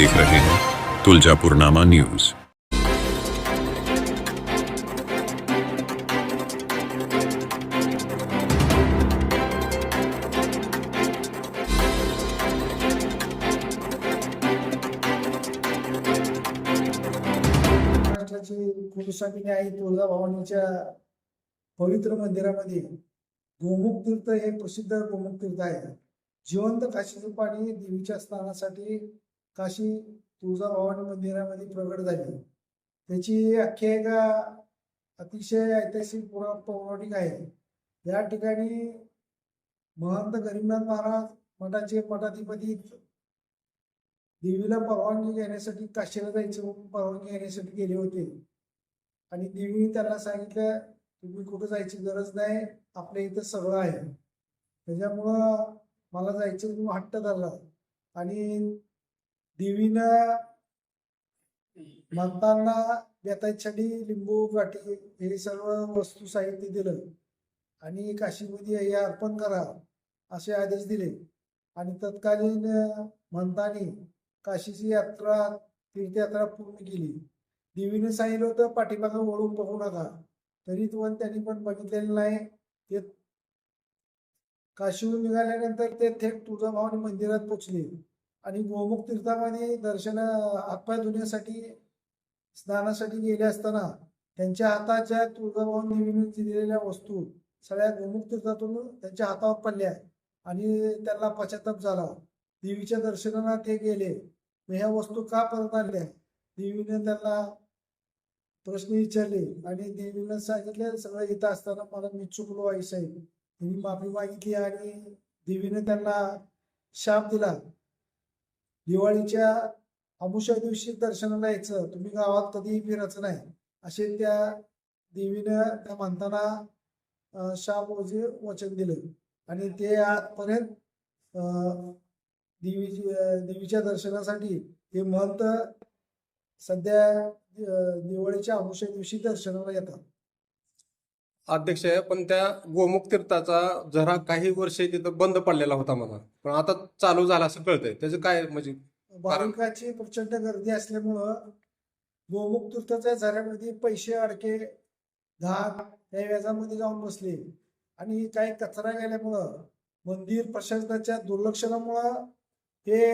देख रहे हैं तुलजापुरनामा न्यूज। महाराष्ट्राची कुलस्वामिनी आई तुळजाभवानीच्या पवित्र मंदिरामध्ये गोमुख तीर्थ हे प्रसिद्ध गोमुख तीर्थ आहे. जिवंत काशीचं पाणी देवीच्या स्नानासाठी काशी तुळजाभवानी मंदिरामध्ये प्रगट झाली. त्याची आख्यायिका अतिशय ऐतिहासिक पुरा पौराणिक आहे. या ठिकाणी महंत गरीबनाथ महाराज मठाचे मठाधिपती देवीला परवानगी घेण्यासाठी काशीला जायचं म्हणून परवानगी घेण्यासाठी गेले होते. आणि देवीने त्यांना सांगितलं तुम्ही कुठं जायची गरज नाही आपल्या इथं सगळं आहे. त्याच्यामुळं मला जायचं म्हणून हट्ट धरला. आणि देवीनं म्हणताना बेताईसाठी लिंबू गाठी हे सर्व वस्तू साहित्य दिलं. आणि काशीमध्ये हे अर्पण करा असे आदेश दिले. आणि तत्कालीन म्हणतानी काशीची यात्रा तीर्थयात्रा पूर्ण केली. देवीने सांगितलं होतं पाठीमागं वळून बघू नका. तरी पण त्यांनी पण बघितलेलं नाही. ते काशीहून निघाल्यानंतर ते थेट तुळजाभवानी मंदिरात पोचले. आणि गोमुख तीर्थामध्ये दर्शन हातपाय धुण्यासाठी स्नानासाठी गेले असताना त्यांच्या हाताच्या तुळजाभवन देवीने दिलेल्या वस्तू सगळ्या गोमुख तीर्थातून त्यांच्या हातावर पडल्या आणि त्यांना पश्चाताप झाला. देवीच्या दर्शनाला ते गेले. मग ह्या वस्तू का परत आणल्या? देवीने त्यांना प्रश्न विचारले आणि देवीनं सांगितले सगळं इथं असताना मला मी चुकलो आई साहेब. त्यांनी माफी मागितली आणि देवीने त्यांना शाप दिला. दिवाळीच्या अमुषा दिवशी दर्शनाला यायचं. तुम्ही गावात कधीही फिरायचं नाही. असे त्या देवीनं त्या म्हणताना अं, शाप वजे वचन दिलं. आणि ते आजपर्यंत देवीची देवीच्या दर्शनासाठी हे महंत सध्या दिवाळीच्या अमुषा दिवशी दर्शनाला येतात. अध्यक्ष आहे पण त्या गोमुख तीर्थाचा जरा काही वर्षे तिथं बंद पडलेला होता मला पण आता चालू झाला असं कळतंय. त्याचं काय म्हणजे भाविकाची प्रचंड गर्दी असल्यामुळं गोमुख तीर्थाच्या झऱ्यामध्ये पैसे अडके धाक या व्याजामध्ये जाऊन बसले. आणि काही कचरा गेल्यामुळं मंदिर प्रशासनाच्या दुर्लक्षणामुळं हे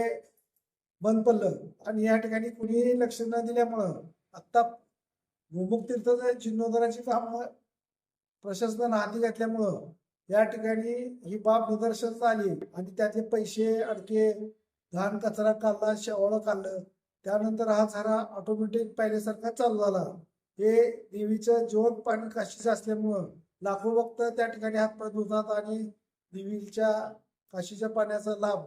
बंद पडलं. आणि या ठिकाणी कुणीही लक्ष न दिल्यामुळं आत्ता गोमुख तीर्थाच्या जीर्णोद्धाराची काम प्रशासनानं हाती घातल्यामुळं या ठिकाणी ही बाब निदर्शनास आली आणि त्यातले पैसे अडके घाण कचरा काढला शेवाळं काढलं. त्यानंतर हा झरा ऑटोमॅटिक पाहिल्यासारखा चालू झाला. हे देवीचं जीवन पाणी काशीचं असल्यामुळं लाखो भक्त त्या ठिकाणी हातपाय धुतात आणि देवीच्या काशीच्या पाण्याचा लाभ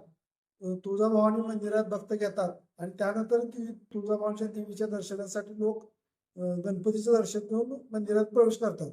तुळजाभवानी मंदिरात भक्त घेतात. आणि त्यानंतर ती तुळजाभवानीच्या देवीच्या दर्शनासाठी लोक गणपतीचं दर्शन घेऊन मंदिरात प्रवेश करतात.